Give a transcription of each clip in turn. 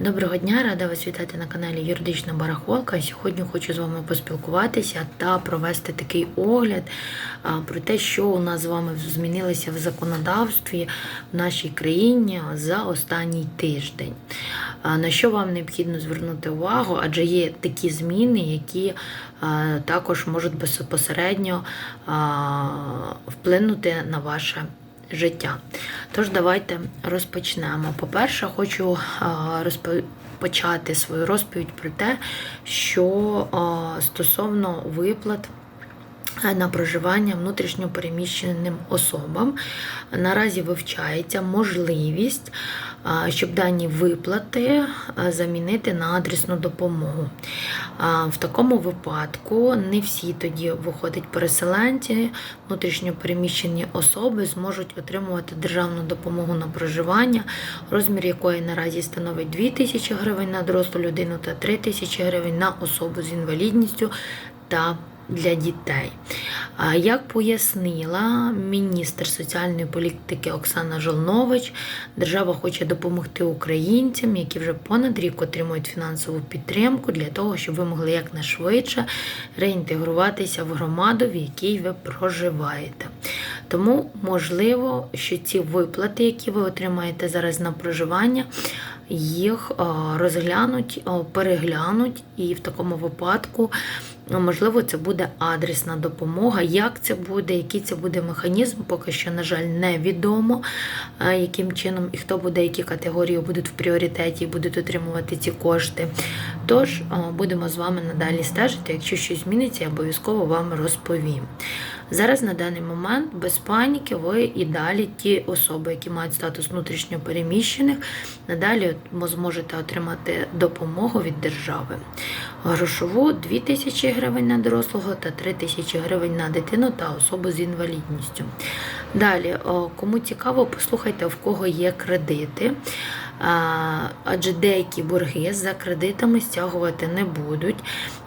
Доброго дня, рада вас вітати на каналі Юридична Барахолка. Сьогодні хочу з вами поспілкуватися та провести такий огляд про те, що у нас з вами змінилося в законодавстві в нашій країні за останній тиждень. На що вам необхідно звернути увагу, адже є такі зміни, які також можуть безпосередньо вплинути на ваше життя. Тож давайте розпочнемо. По-перше, хочу розпочати свою розповідь про те, що стосовно виплат. На проживання внутрішньопереміщеним особам наразі вивчається можливість, щоб дані виплати замінити на адресну допомогу. В такому випадку не всі тоді виходять переселенці, внутрішньопереміщені особи зможуть отримувати державну допомогу на проживання, розмір якої наразі становить 2 тисячі гривень на дорослу людину та 3 тисячі гривень на особу з інвалідністю та для дітей. Як пояснила міністр соціальної політики Оксана Жолнович, держава хоче допомогти українцям, які вже понад рік отримують фінансову підтримку для того, щоб ви могли якнайшвидше реінтегруватися в громаду, в якій ви проживаєте. Тому можливо, що ці виплати, які ви отримаєте зараз на проживання, їх розглянуть, переглянуть, і в такому випадку можливо, це буде адресна допомога. Як це буде, який це буде механізм, поки що, на жаль, невідомо, яким чином і хто буде, які категорії будуть в пріоритеті і будуть отримувати ці кошти. Тож будемо з вами надалі стежити. Якщо щось зміниться, я обов'язково вам розповім. Зараз на даний момент без паніки ви і далі ті особи, які мають статус внутрішньопереміщених, надалі зможете отримати допомогу від держави. Грошову 2 тисячі гривень на дорослого та 3 тисячі гривень на дитину та особу з інвалідністю. Далі, кому цікаво, послухайте, в кого є кредити адже деякі борги за кредитами стягувати не будуть.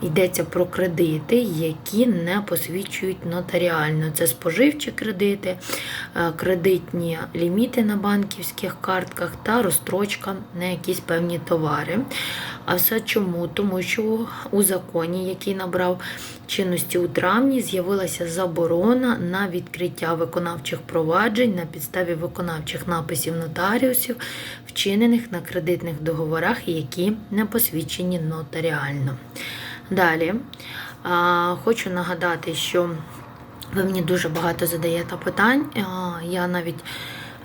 Йдеться про кредити, які не посвідчують нотаріально. Це споживчі кредити, кредитні ліміти на банківських картках та розстрочка на якісь певні товари. А все чому? Тому що у законі, який набрав чинності у травні, з'явилася заборона на відкриття виконавчих проваджень на підставі виконавчих написів нотаріусів, вчинених на кредитних договорах, які не посвідчені нотаріально. Далі хочу нагадати, що ви мені дуже багато задаєте питань. Я навіть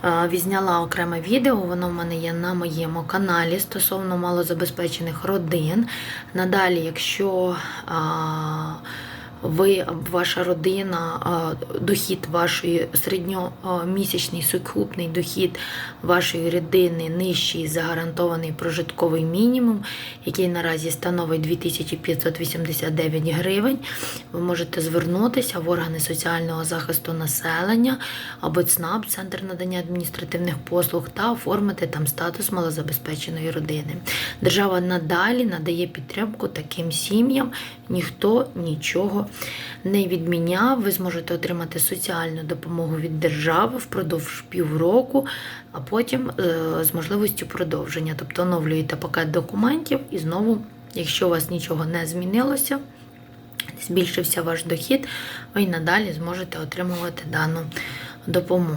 Візняла окреме відео, воно в мене є на моєму каналі стосовно малозабезпечених родин. Надалі, якщо ви, ваша родина, дохід вашої середньомісячний сукупний дохід вашої родини нижчий за гарантований прожитковий мінімум, який наразі становить 2589 гривень. Ви можете звернутися в органи соціального захисту населення або ЦНАП, Центр надання адміністративних послуг, та оформити там статус малозабезпеченої родини. Держава надалі надає підтримку таким сім'ям, ніхто нічого не відміняв. Ви зможете отримати соціальну допомогу від держави впродовж півроку, а потім е, з можливістю продовження. Тобто оновлюєте пакет документів і знову, якщо у вас нічого не змінилося, збільшився ваш дохід, ви й надалі зможете отримувати дану допомогу.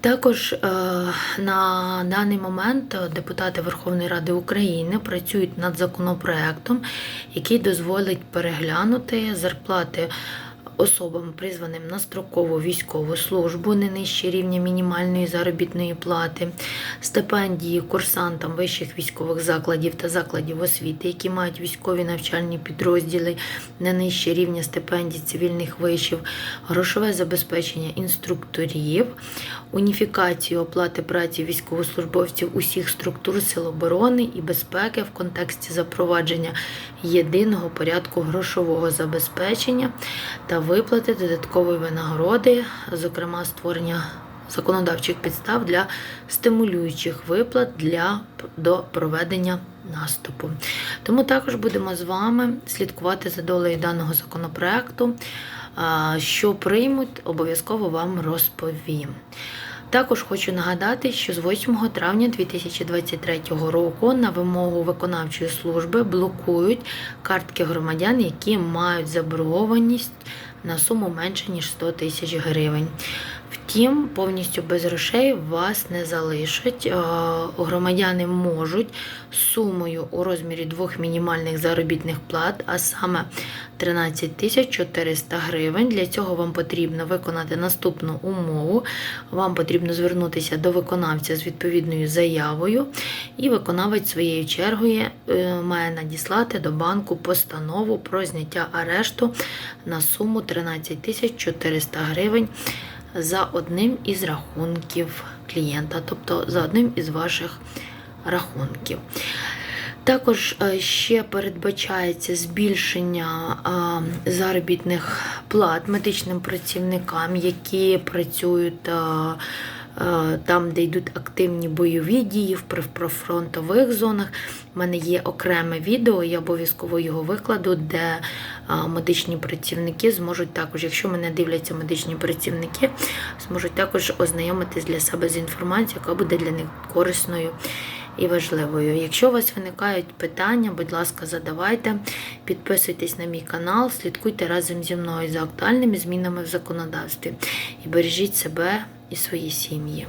Також е, на даний момент депутати Верховної Ради України працюють над законопроектом, який дозволить переглянути зарплати особам, призваним на строкову військову службу, не нижче рівня мінімальної заробітної плати, стипендії курсантам вищих військових закладів та закладів освіти, які мають військові навчальні підрозділи, не нижче рівня стипендій цивільних вишів, грошове забезпечення інструкторів, уніфікацію оплати праці військовослужбовців усіх структур сил оборони і безпеки в контексті запровадження єдиного порядку грошового забезпечення та виплати додаткової винагороди, зокрема створення законодавчих підстав для стимулюючих виплат для до проведення наступу. Тому також будемо з вами слідкувати за долею даного законопроекту. Що приймуть, обов'язково вам розповім. Також хочу нагадати, що з 8 травня 2023 року на вимогу виконавчої служби блокують картки громадян, які мають заборгованість на суму менше ніж 100 тисяч гривень. Втім, повністю без грошей вас не залишать. Е, Громадяни можуть сумою у розмірі двох мінімальних заробітних плат, а саме 13 тисяч 400 гривень. Для цього вам потрібно виконати наступну умову. Вам потрібно звернутися до виконавця з відповідною заявою, і виконавець своєю чергою е, має надіслати до банку постанову про зняття арешту на суму 13 тисяч 400 гривень за одним із рахунків клієнта, тобто за одним із ваших рахунків. Також е, ще передбачається збільшення е, заробітних плат медичним працівникам, які працюють е, там, де йдуть активні бойові дії в приф- прифронтових зонах. У мене є окреме відео, я обов'язково його викладу, де медичні працівники зможуть також, якщо мене дивляться медичні працівники, зможуть також ознайомитись для себе з інформацією, яка буде для них корисною і важливою. Якщо у вас виникають питання, будь ласка, задавайте, підписуйтесь на мій канал, слідкуйте разом зі мною за актуальними змінами в законодавстві і бережіть себе і свої сім'ї.